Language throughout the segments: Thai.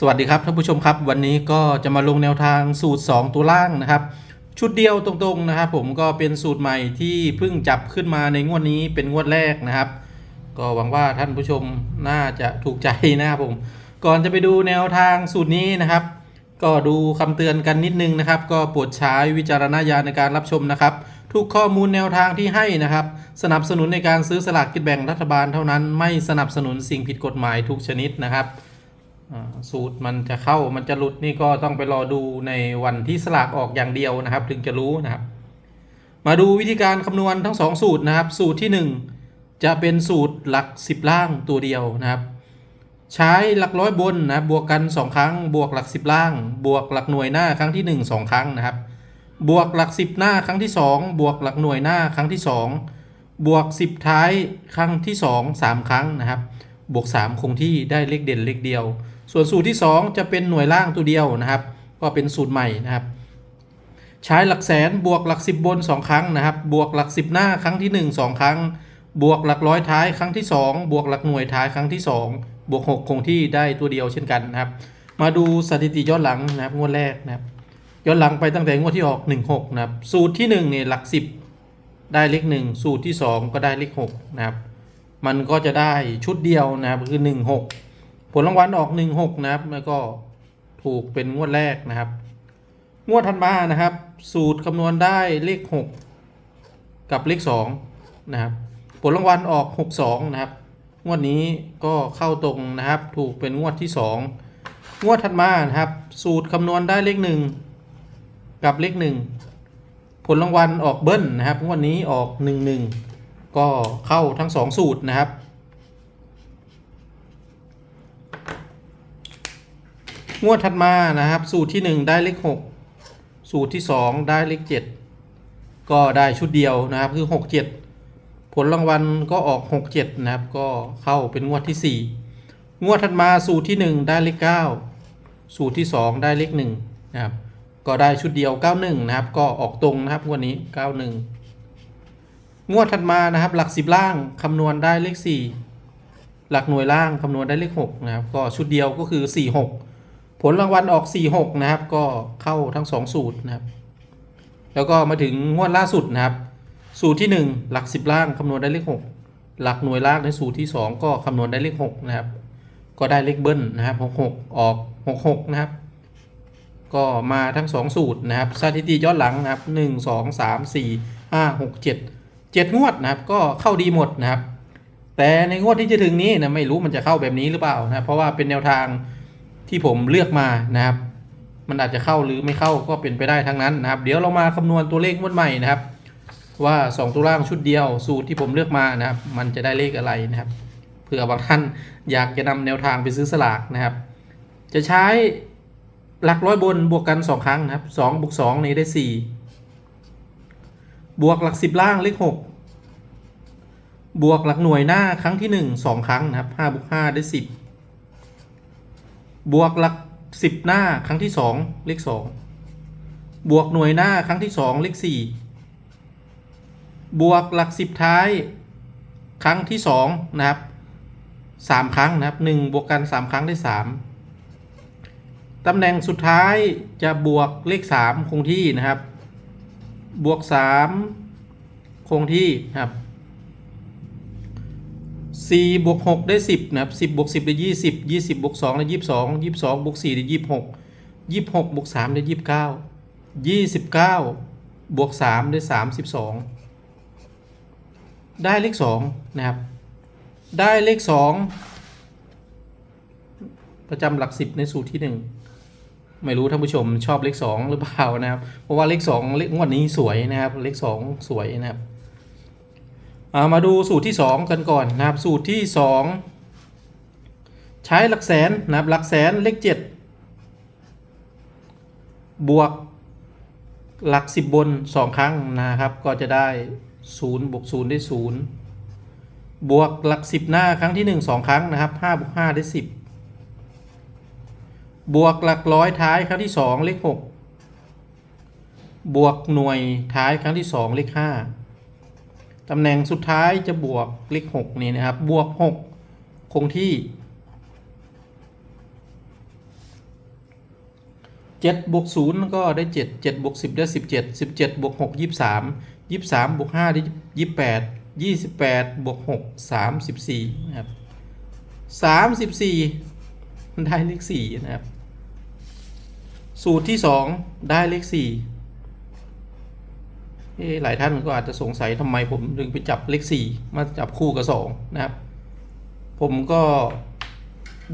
สวัสดีครับท่านผู้ชมครับ วันนี้ก็จะมาลงแนวทางสูตร 2 ตัวล่างนะครับ ชุดเดียวตรงๆนะครับผมก็เป็นสูตรใหม่ที่เพิ่งจับขึ้นมาในงวดนี้เป็นงวดแรกนะครับ ก็หวังว่าท่านผู้ชมน่าจะถูกใจนะครับผม ก่อนจะไปดูแนวทางสูตรนี้นะครับ ก็ดูคำเตือนกันนิดนึงนะครับ ก็โปรดใช้วิจารณญาณในการรับชมนะครับ ทุกข้อมูลแนวทางที่ให้นะครับ สนับสนุนในการซื้อสลากกินแบ่งรัฐบาลเท่านั้น ไม่สนับสนุนสิ่งผิดกฎหมายทุกชนิดนะครับ สูตรมันจะเข้ามันจะหลุดนี่ก็ต้องไปรอดูในวันที่สลากออกอย่างเดียวนะครับ ถึงจะรู้นะครับ มาดูวิธีการคำนวณทั้งสองสูตรนะครับ สูตรที่ 1 จะเป็นสูตรหลัก 10 ล่างตัวเดียวนะครับ ใช้หลักร้อยบนนะบวกกัน 2 ครั้ง บวกหลัก 10 ล่าง บวกหลักหน่วยหน้าครั้งที่ 1 2 ครั้งนะครับ บวกหลัก 10 หน้าครั้งที่ 2 บวกหลักหน่วยหน้าครั้งที่ 2 บวก 10 ท้ายครั้งที่ 2 3 ครั้งนะครับ บวก 3 คงที่ได้เลขเด่นเลขเดียว ส่วนสูตรที่ 2 จะเป็นหน่วยล่างตัวเดียวนะครับ ก็เป็นสูตรใหม่นะครับ ใช้หลักแสนบวกหลัก 10 บน 2 ครั้งนะครับ บวกหลัก 10 หน้าครั้งที่ 1 2 ครั้ง บวกหลักร้อยท้ายครั้งที่ 2 บวกหลักหน่วยท้ายครั้งที่ 2 บวก 6 คงที่ได้ตัวเดียวเช่นกันนะครับ มาดูสถิติย้อนหลังนะครับงวดแรกนะครับย้อนหลังไปตั้งแต่งวดที่ออก 16 นะครับ สูตรที่1เนี่ยหลัก 10 ได้เลข 1 สูตรที่ 2 ก็ได้เลข6นะครับ มันก็จะได้ชุดเดียวนะครับคือ 16 ผลรางวัลออก 16 นะครับ แล้วก็ถูกเป็นงวดแรกนะครับ งวดถัดมานะครับ สูตรคำนวณได้เลข 6 กับเลข2นะครับ ผลรางวัลออก 62 นะครับ งวดนี้ก็เข้าตรงนะครับ ถูกเป็นงวดที่ 2 งวดถัดมานะครับ สูตรคำนวณได้เลข 1 กับเลข 1 ผลรางวัลออกเบิ้ลนะครับ งวดนี้ออก 11 ก็เข้าทั้ง 2 สูตรนะครับ งวดถัดมานะครับ สูตรที่ 1 ได้เลข 6 สูตรที่ 2 ได้เลข 7 ก็ได้ชุดเดียวนะครับคือ 6 7 ผลรางวัลก็ออก 6 7 นะครับ ก็เข้าเป็นงวดที่ 4 งวดถัดมาสูตรที่ 1 ได้เลข 9 สูตรที่ 2 ได้เลข1นะครับก็ได้ชุดเดียว 91 นะครับ ก็ออกตรงนะครับงวดนี้ 91 งวดถัดมานะครับ หลัก10ล่างคำนวณได้เลข4หลักหน่วยล่างคำนวณได้เลข6นะครับ ก็ชุดเดียวก็คือ46ผลรางวัลออก46นะครับ ก็เข้าทั้ง2สูตรนะครับ แล้วก็มาถึงงวดล่าสุดนะครับ สูตรที่1หลัก10ล่างคำนวณได้เลข6หลักหน่วยล่างในสูตรที่2ก็คำนวณได้เลข6นะครับ ก็ได้เลขเบิ้ลนะครับ66ออก66นะครับ ก็มาทั้ง2สูตรนะครับสถิติย้อนหลังนะครับ1 2 3 4 5 6 7 7 งวดนะครับ ก็เข้าดีหมดนะครับ แต่ในงวดที่จะถึงนี้นะไม่รู้มันจะเข้าแบบนี้หรือเปล่านะเพราะว่าเป็นแนวทางที่ผมเลือกมานะครับ มันอาจจะเข้าหรือไม่เข้าก็เป็นไปได้ทั้งนั้นนะครับ เดี๋ยวเรามาคำนวณตัวเลขงวดใหม่นะครับ ว่า 2 ตัวล่างชุดเดียวสูตรที่ผมเลือกมานะครับ มันจะได้เลขอะไรนะครับเผื่อบางท่านอยากจะนำแนวทางไปซื้อสลากนะครับ จะใช้หลักร้อยบนบวกกัน 2 ครั้งนะครับ2บวก2นี้ได้ 4 บวกหลัก10ล่างเลข6บวกหลักหน่วยหน้าครั้งที่1 2ครั้งนะครับ5บวก5ได้10บบวกหลัก10หน้าครั้งที่2เลข2บวกหน่วยหน้าครั้งที่2เลข4บวกหลัก10ท้ายครั้งที่2นะครับ3ครั้งนะครับ1บวกกัน3ครั้งได้3ตำแหน่งสุดท้ายจะบวกเลข3คงที่นะครับ บวก3คงที่ครับ4บวก6ได้10นะครับ10บวก10ได้20 20บวก2ได้22 22บวก4ได้26 26บวก3ได้29 29บวก3ได้32ได้เลข2นะครับ ได้เลข2ประจำหลัก10ในสูตรที่1 ไม่รู้ท่านผู้ชมชอบเลข2หรือเปล่านะครับ เพราะว่าเลข2เลขงวดนี้สวยนะครับ เลข2สวยนะครับามาดูสูตรที่ 2 กันก่อนนะครับ สูตรที่ 2 ใช้หลักแสนนะครับหลักแสนเลข 7 บวกหลัก 10 บน 2 ครั้งนะครับ ก็จะได้ 0 บวก 0 ได้ 0 บวกหลัก 10 หน้าครั้งที่ 1 2 ครั้งนะครับ5บวก5ได้ 10 บวกหลักร้อยท้ายครั้งที่2เลข6บวกหน่วยท้ายครั้งที่2เลข5ตำแหน่งสุดท้ายจะบวกเลข6นี่นะครับ บวก6คงที่เจ็ดบวกศูนย์ก็ได้เจ็ดเจ็ดบวกสิบได้สิบเจ็ดสิบเจ็ดบวกหกยี่สามยี่สามบวกห้าได้ยี่แปดยี่สิบแปดบวกหกสามสิบสี่นะครับสามสิบสี่มันได้เลขสี่นะครับ สูตรที่สองได้เลขสี่เอ๊ะหลายท่านก็อาจจะสงสัยทำไมผมถึงไปจับเลขสี่มาจับคู่กับสองนะครับ ผมก็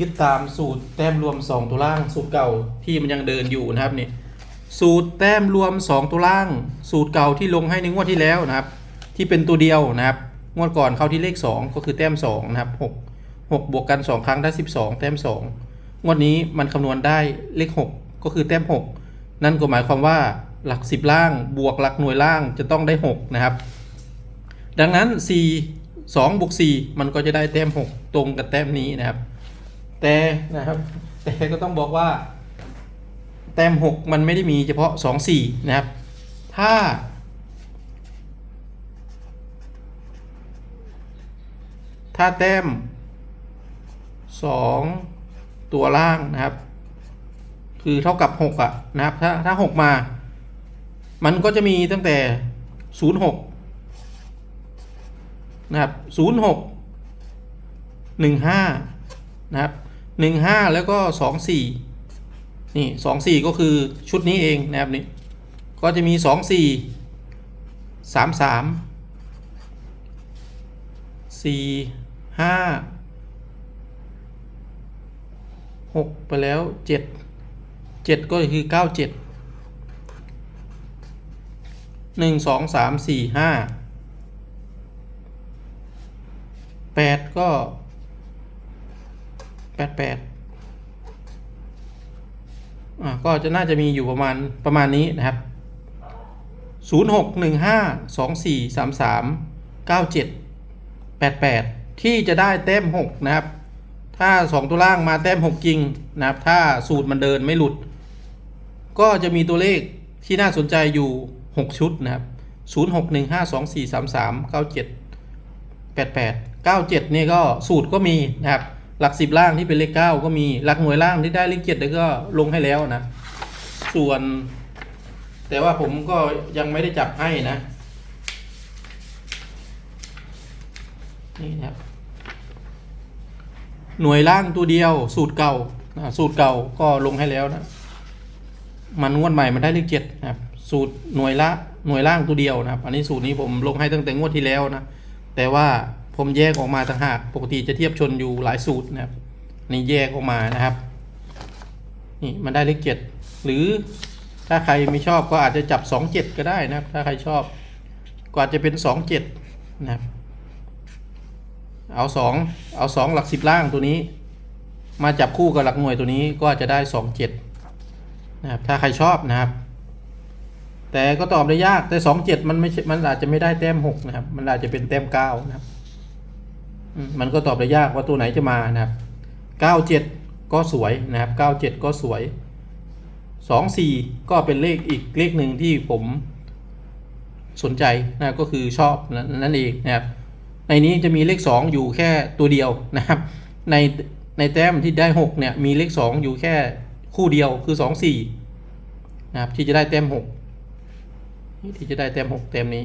ยึดตามสูตรแต้มรวม 2 ตัวล่าง สูตรเก่าที่มันยังเดินอยู่นะครับนี่สูตรแต้มรวม 2 ตัวล่าง สูตรเก่าที่ลงให้ในงวดที่แล้วนะครับ ที่เป็นตัวเดียวนะครับ งวดก่อนเข้าที่เลข 2 ก็คือแต้ม2นะครับ6 6บวกกัน 2 ครั้งได้ 12 แต้ม 2 งวดนี้มันคำนวณได้เลข 6 ก็คือแต้ม 6 นั่นก็หมายความว่าหลัก 10 ล่างบวกหลักหน่วยล่างจะต้องได้ 6 นะครับ ดังนั้น4 2บวก4มันก็จะได้แต้ม 6 ตรงกับแต้มนี้นะครับ แต่นะครับ แต่ก็ต้องบอกว่า แต้ม 6 มันไม่ได้มีเฉพาะ 2 4 นะครับ ถ้า ถ้าแต้ม 2 ตัวล่างนะครับ คือเท่ากับ 6 อะนะครับ ถ้าถ้า 6 มา มันก็จะมีตั้งแต่ 06 นะครับศูนย์หกหนึ่งห้านะครับหนึ่งห้าแล้วก็สองสี่นี่สองสี่ก็คือชุดนี้เองนะครับนี่ ก็จะมีสองสี่สามสามสี่ห้าหกไปแล้วเจ็ด เจ็ดก็คือเก้าเจ็ดหนึ่งสองสามสี่ห้าแปดก็แปดแปดอ่าก็จะน่าจะมีอยู่ประมาณประมาณนี้นะครับศูนย์หกหนึ่งห้าสองสี่สามสามเก้าเจ็ดแปดแปดที่จะได้แต้มหกนะครับ ถ้าสองตัวล่างมาแต้มหกจริงนะครับ ถ้าสูตรมันเดินไม่หลุด ก็จะมีตัวเลขที่น่าสนใจอยู่ 6 ชุดนะครับ 0 6 1 5 2 4 3 3 9 7 8 8 9 7นี่ก็สูตรก็มีนะครับ หลัก 10 ล่างที่เป็นเลข 9 ก็มี หลักหน่วยล่างที่ได้เลข7แล้วก็ลงให้แล้วนะ ส่วน แต่ว่าผมก็ยังไม่ได้จับให้นะ นี่นะครับ หน่วยล่างตัวเดียวสูตรเก่าอ่าสูตรเก่าก็ลงให้แล้วนะ มันงวดใหม่มันได้เลขเจ็ดนะครับสูตรหน่วยละหน่วยล่างตัวเดียวนะครับ อันนี้สูตรนี้ผมลงให้ตั้งแต่งวดที่แล้วนะแต่ว่าผมแยกออกมาต่างหากปกติจะเทียบชนอยู่หลายสูตรนะครับนี่แยกออกมานะครับนี่มันได้เลขเจ็ดหรือถ้าใครไม่ชอบก็อาจจะจับสองเจ็ดก็ได้นะครับ ถ้าใครชอบก็อาจจะเป็นสองเจ็ดนะครับเอาสองเอาสองหลักสิบล่างตัวนี้ มาจับคู่กับหลักหน่วยตัวนี้ก็จะได้สองเจ็ด นะครับถ้าใครชอบนะครับ แต่ก็ตอบได้ยากแต่สองเจ็ดมันไม่มันอาจจะไม่ได้แต้มหกนะครับ มันอาจจะเป็นแต้มเก้านะครับมมันก็ตอบได้ยากว่าตัวไหนจะมานะครับเก้าเจ็ดก็สวยนะครับเก้าเจ็ดก็สวยสองสี่ก็เป็นเลขอีกเลขหนึ่งที่ผมสนใจนะก็คือชอบนั่นเองนะครับ ในนี้จะมีเลข 2 อยู่แค่ตัวเดียวนะครับ ในในแต้มที่ได้ 6 เนี่ย มีเลข 2 อยู่แค่ คู่เดียวคือ2 4นะครับที่จะได้แต้ม6ที่จะได้แต้ม6แต้มนี้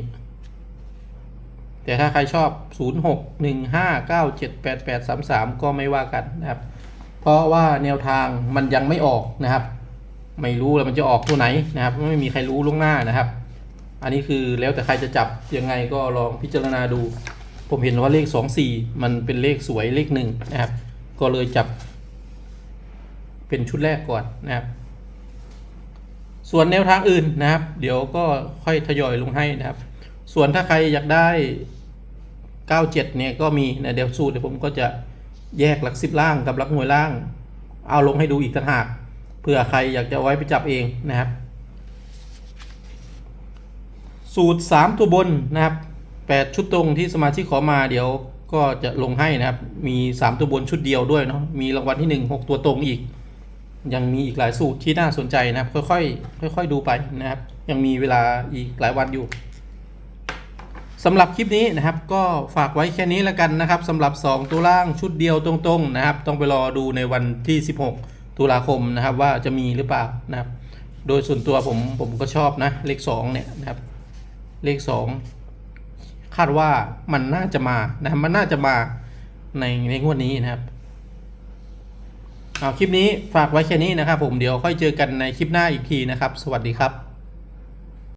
แต่ถ้าใครชอบ0 6 1 5 9 7 8 8 3 3ก็ไม่ว่ากันนะครับ เพราะว่าแนวทางมันยังไม่ออกนะครับ ไม่รู้แล้วมันจะออกตัวไหนนะครับ ไม่มีใครรู้ล่วงหน้านะครับ อันนี้คือแล้วแต่ใครจะจับยังไงก็ลองพิจารณาดู ผมเห็นว่าเลขสองสี่มันเป็นเลขสวยเลขหนึ่งนะครับ ก็เลยจับ เป็นชุดแรกก่อนนะครับ ส่วนแนวทางอื่นนะครับ เดี๋ยวก็ค่อยทยอยลงให้นะครับ ส่วนถ้าใครอยากได้ 97 เนี่ยก็มีนะเดี๋ยวสูตรเดี๋ยวผมก็จะแยกหลักสิบล่างกับหลักหน่วยล่าง เอาลงให้ดูอีกต่างหากเผื่อใครอยากจะไว้ไปจับเองนะครับ สูตร 3 ตัวบนนะครับ 8 ชุดตรงที่สมาชิกขอมาเดี๋ยวก็จะลงให้นะครับ มี 3 ตัวบนชุดเดียวด้วยเนาะ มีรางวัลที่ 1 6 ตัวตรงอีก ยังมีอีกหลายสูตรที่น่าสนใจนะครับ ค่อยๆค่อยๆดูไปนะครับ ยังมีเวลาอีกหลายวันอยู่สำหรับคลิปนี้นะครับก็ฝากไว้แค่นี้แล้วกันนะครับสำหรับ 2 ตัวล่างชุดเดียวตรงๆนะครับ ต้องไปรอดูในวันที่ 16 ตุลาคมนะครับ ว่าจะมีหรือเปล่านะครับ โดยส่วนตัวผมผมก็ชอบนะ เลขสองเนี่ยนะครับ เลขสองคาดว่ามันน่าจะมานะมันน่าจะมาในในงวดนี้นะครับ เอาคลิปนี้ฝากไว้แค่นี้นะครับผมเดี๋ยวค่อยเจอกันในคลิปหน้าอีกทีนะครับ สวัสดีครับ